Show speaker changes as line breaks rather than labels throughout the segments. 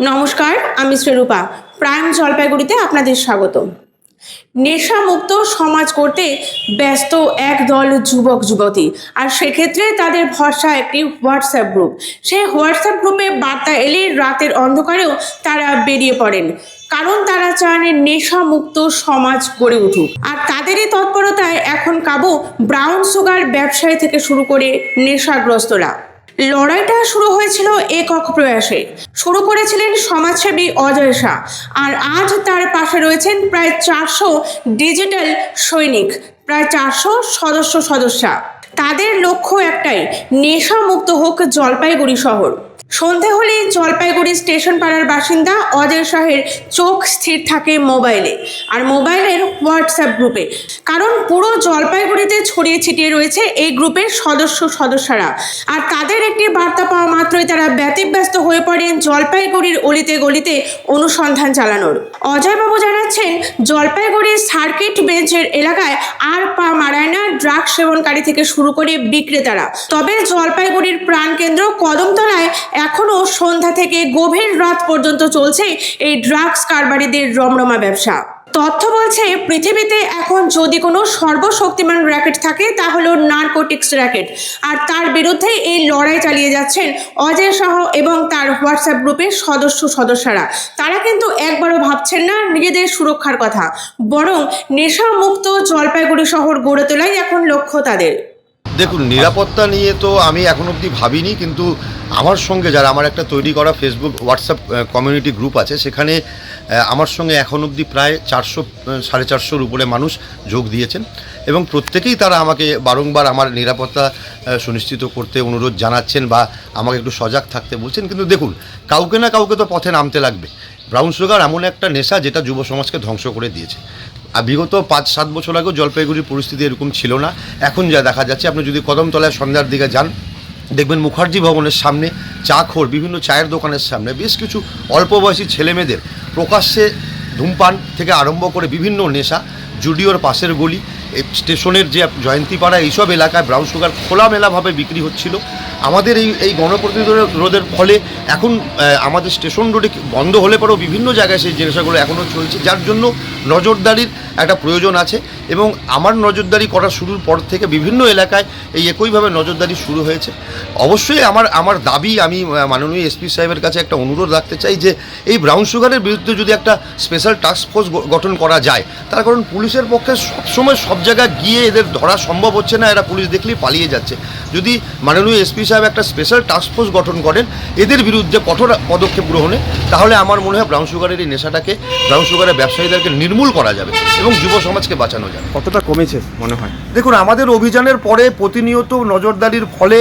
নমস্কার, আমি শ্রীরূপা। প্রাইম জলপাইগুড়িতে আপনাদের স্বাগত নেশামুক্ত সমাজ করতে ব্যস্ত একদল যুবক, যুবতী। আর সেক্ষেত্রে তাদের ভরসা একটি হোয়াটসঅ্যাপ গ্রুপ সেই হোয়াটসঅ্যাপ গ্রুপে বার্তা এলে রাতের অন্ধকারেও তারা বেরিয়ে পড়েন। কারণ তারা চান নেশামুক্ত সমাজ গড়ে উঠুক। আর তাদেরই তৎপরতায় এখন কাবু ব্রাউন সুগার ব্যবসায়ী থেকে শুরু করে নেশাগ্রস্তরা। লড়াইটা শুরু হয়েছিল একক প্রয়াসে। শুরু করেছিলেন সমাজসেবী অজয় শাহ। আর আজ তার পাশে রয়েছেন প্রায় চারশো ডিজিটাল সৈনিক, প্রায় চারশো সদস্য সদস্যা। তাদের লক্ষ্য একটাই, নেশামুক্ত হোক জলপাইগুড়ি শহর। সন্ধে হলেই জলপাইগুড়ি স্টেশন পাড়ার বাসিন্দা অজয় শাহের চোখ স্থির থাকে মোবাইলে আর মোবাইলের হোয়াটসঅ্যাপ গ্রুপে। কারণ পুরো জলপাইগুড়িতে ছড়িয়ে ছিটিয়ে রয়েছে এই গ্রুপের সদস্য সদস্যরা। আর তাদের একটি বার্তা পাওয়া মাত্রই তারা ব্যতিব্যস্ত হয়ে পড়েন জলপাইগুড়ির অলিতে গলিতে অনুসন্ধান চালানোর। অজয়বাবু জানাচ্ছেন জলপাইগুড়ির সার্কিট বেঞ্চের এলাকায় আর পা মারায় না ড্রাগ সেবনকারী থেকে শুরু করে বিক্রেতারা। তবে জলপাইগুড়ির প্রাণকেন্দ্র কদমতলায় এখনও সন্ধ্যা থেকে গভীর রাত পর্যন্ত চলছে এই ড্রাগস কারবারিদের রমরমা ব্যবসা। তথ্য বলছে, পৃথিবীতে এখন যদি কোনো সর্বশক্তিমান র্যাকেট থাকে, তা হলো নার্কোটিক্স র্যাকেট। আর তার বিরুদ্ধে এই লড়াই চালিয়ে যাচ্ছেন অজয় শাহ এবং তার হোয়াটসঅ্যাপ গ্রুপের সদস্য সদস্যরা। তারা কিন্তু একবারও ভাবছেন না নিজেদের সুরক্ষার কথা। বরং নেশামুক্ত জলপাইগুড়ি শহর গড়ে তোলাই এখন লক্ষ্য তাদের।
দেখুন, নিরাপত্তা নিয়ে তো আমি এখন অবধি ভাবিনি, কিন্তু আমার সঙ্গে যারা আমার একটা তৈরি করা ফেসবুক হোয়াটসঅ্যাপ কমিউনিটি গ্রুপ আছে, সেখানে আমার সঙ্গে এখন অবধি প্রায় চারশো সাড়ে চারশোর উপরে মানুষ যোগ দিয়েছেন এবং প্রত্যেকেই তারা আমাকে বারংবার আমার নিরাপত্তা সুনিশ্চিত করতে অনুরোধ জানাচ্ছেন বা আমাকে একটু সজাগ থাকতে বলছেন। কিন্তু দেখুন, কাউকে না কাউকে তো পথে নামতে লাগবে। ব্রাউন সুগার এমন একটা নেশা যেটা যুব সমাজকে ধ্বংস করে দিয়েছে। আর বিগত পাঁচ, সাত বছর আগেও জলপাইগুড়ির পরিস্থিতি এরকম ছিল না। এখন যা দেখা যাচ্ছে, আপনি যদি কদমতলায় সন্ধ্যার দিকে যান, দেখবেন মুখার্জি ভবনের সামনে চা খোর বিভিন্ন চায়ের দোকানের সামনে বেশ কিছু অল্প বয়সী ছেলেমেয়েদের প্রকাশ্যে ধূমপান থেকে আরম্ভ করে বিভিন্ন নেশা, জুডিওর পাশের গলি স্টেশনের যে জয়ন্তীপাড়া, এইসব এলাকায় ব্রাউন সুগার খোলামেলাভাবে বিক্রি হচ্ছিল। আমাদের এই এই গণপ্রতিরোধের রোধের ফলে এখন আমাদের স্টেশন রোডে বন্ধ হলে পরেও বিভিন্ন জায়গায় সেই জিনিসগুলো এখনও চলছে, যার জন্য নজরদারির একটা প্রয়োজন আছে এবং আমার নজরদারি করা শুরুর পর থেকে বিভিন্ন এলাকায় এই একইভাবে নজরদারি শুরু হয়েছে। অবশ্যই আমার আমার দাবি আমি মাননীয় এসপি সাহেবের কাছে একটা অনুরোধ রাখতে চাই যে এই ব্রাউন সুগারের বিরুদ্ধে যদি একটা স্পেশাল টাস্ক ফোর্স গঠন করা যায়, তার কারণ পুলিশের পক্ষে সবসময় সব জায়গায় গিয়ে এদের ধরা সম্ভব হচ্ছে না, এরা পুলিশ দেখলেই পালিয়ে যাচ্ছে। যদি মাননীয় এসপি সাহেব একটা স্পেশাল টাস্ক ফোর্স গঠন করেন, এদের বিরুদ্ধে কঠোর পদক্ষেপ গ্রহণে, তাহলে আমার মনে হয় ব্রাউন সুগারের এই নেশাটাকে, ব্রাউন সুগারের ব্যবসায়ীদেরকে নির্মূল করা যাবে। এবং যুব সমাজকে বাঁচানো যায়।
কতটা কমেছে মনে হয়?
দেখুন আমাদের অভিযানের পরে প্রতিনিয়ত নজরদারির ফলে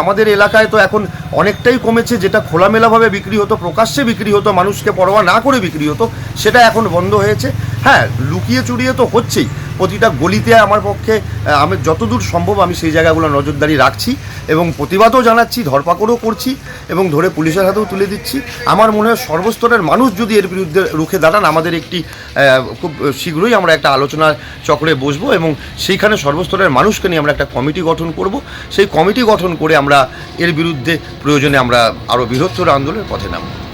আমাদের এলাকায় তো এখন অনেকটাই কমেছে যেটা খোলামেলাভাবে বিক্রি হতো প্রকাশ্যে বিক্রি হতো মানুষকে পরোয়া না করে বিক্রি হতো সেটা এখন বন্ধ হয়েছে। হ্যাঁ লুকিয়ে চুরিয়ে তো হচ্ছেই। প্রতিটা গলিতে আমার পক্ষে আমি যতদূর সম্ভব আমি সেই জায়গাগুলো নজরদারি রাখছি এবং প্রতিবাদও জানাচ্ছি, ধরপাকড়ও করছি এবং ধরে পুলিশের হাতেও তুলে দিচ্ছি। আমার মনে হয় সর্বস্তরের মানুষ যদি এর বিরুদ্ধে রুখে দাঁড়ান, আমাদের একটি খুব শীঘ্রই আমরা একটা আলোচনার চক্রে বসবো এবং সেইখানে সর্বস্তরের মানুষকে নিয়ে আমরা একটা কমিটি গঠন করব। সেই কমিটি গঠন করে আমরা এর বিরুদ্ধে প্রয়োজনে আমরা আরও বৃহত্তর আন্দোলনের পথে নামব।